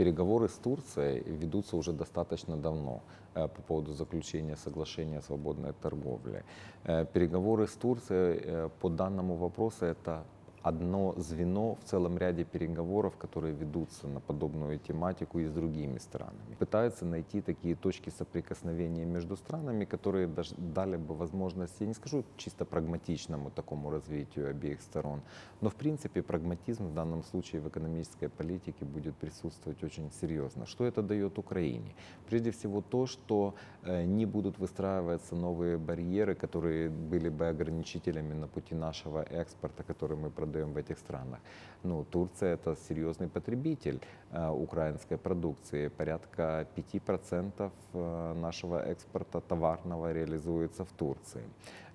Переговоры с Турцией ведутся уже достаточно давно э, по поводу заключения соглашения о свободной торговле. Э, переговоры с Турцией э, по данному вопросу это одно звено в целом ряде переговоров, которые ведутся на подобную тематику и с другими странами. Пытаются найти такие точки соприкосновения между странами, которые дали бы возможность, я не скажу чисто прагматичному такому развитию обеих сторон, но в принципе прагматизм в данном случае в экономической политике будет присутствовать очень серьезно. Что это дает Украине? Прежде всего то, что э, не будут выстраиваться новые барьеры, которые были бы ограничителями на пути нашего экспорта, который мы продаем продаем в этих странах. Ну, Турция это серьезный потребитель э, украинской продукции. Порядка 5% э, нашего экспорта товарного реализуется в Турции.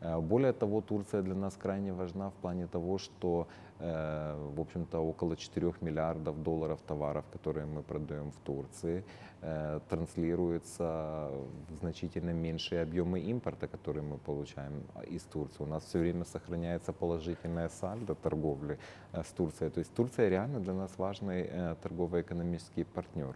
Э, более того, Турция для нас крайне важна в плане того, что Э, в общем-то, около 4 миллиардов долларов товаров, которые мы продаем в Турции, транслируются в значительно меньшие объемы импорта, которые мы получаем из Турции. У нас все время сохраняется положительная сальдо торговли э, с Турцией. То есть Турция реально для нас важный торгово-экономический партнер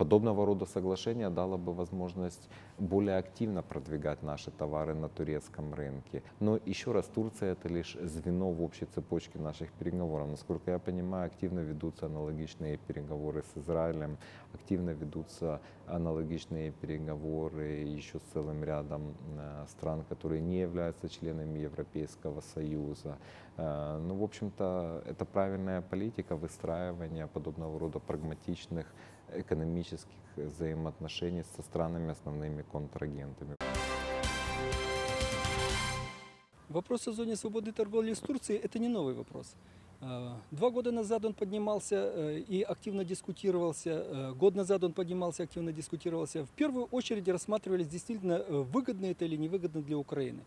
подобного рода соглашение дало бы возможность более активно продвигать наши товары на турецком рынке. Но еще раз, Турция это лишь звено в общей цепочке наших переговоров. Насколько я понимаю, активно ведутся аналогичные переговоры с Израилем, активно ведутся аналогичные переговоры еще с целым рядом э, стран, которые не являются членами Европейского Союза. Э, ну, в общем-то, это правильная политика выстраивания подобного рода прагматичных экономических взаимоотношений со странами, основными контрагентами. Вопрос о зоне свободной торговли с Турцией – это не новый вопрос. А, два года назад он поднимался э, и активно дискутировался. Э, год назад он поднимался, активно дискутировался. В первую очередь рассматривались действительно э, выгодно это или невыгодно для Украины.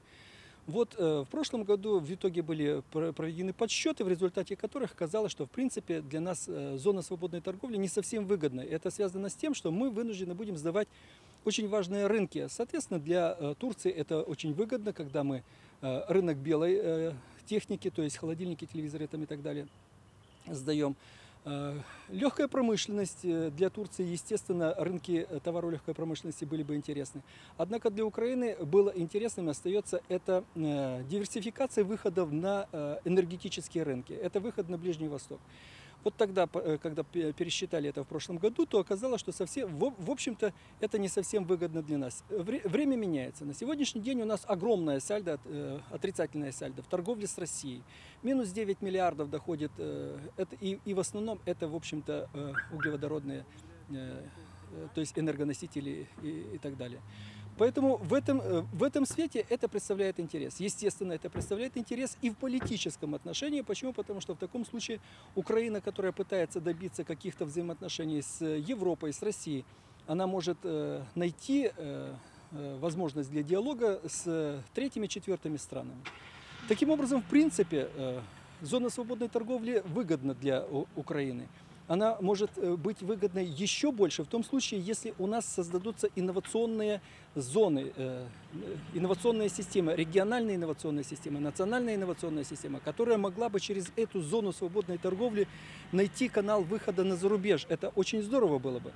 Вот э, в прошлом году в итоге были проведены подсчеты, в результате которых оказалось, что в принципе для нас э, зона свободной торговли не совсем выгодна. Это связано с тем, что мы вынуждены будем сдавать очень важные рынки. Соответственно, для э, Турции это очень выгодно, когда мы рынок белой техники, то есть холодильники, телевизоры там и так далее, сдаем. Э, легкая промышленность э, для Турции, естественно, рынки э, товаров легкой промышленности были бы интересны. Однако для Украины было интересным остается это диверсификация выходов на энергетические рынки. Это выход на Ближний Восток. Вот тогда, э, когда пересчитали это в прошлом году, то оказалось, что совсем, в общем-то это не совсем выгодно для нас. Время меняется. На сегодняшний день у нас огромная сальдо, э, отрицательная сальдо в торговле с Россией. Минус 9 миллиардов доходит, э, и, в основном это, в общем-то, углеводородные, то есть энергоносители и так далее. Поэтому в этом, э, в этом свете это представляет интерес. Естественно, это представляет интерес и в политическом отношении. Почему? Потому что в таком случае Украина, которая пытается добиться каких-то взаимоотношений с Европой, с Россией, она может э, найти э, возможность для диалога с третьими, четвертыми странами. Таким образом, в принципе, зона свободной торговли выгодна для Украины она может э, быть выгодной еще больше в том случае, если у нас создадутся инновационные зоны, э, инновационная система, региональная инновационная система, национальная инновационная система, которая могла бы через эту зону свободной торговли найти канал выхода на зарубеж. Это очень здорово было бы.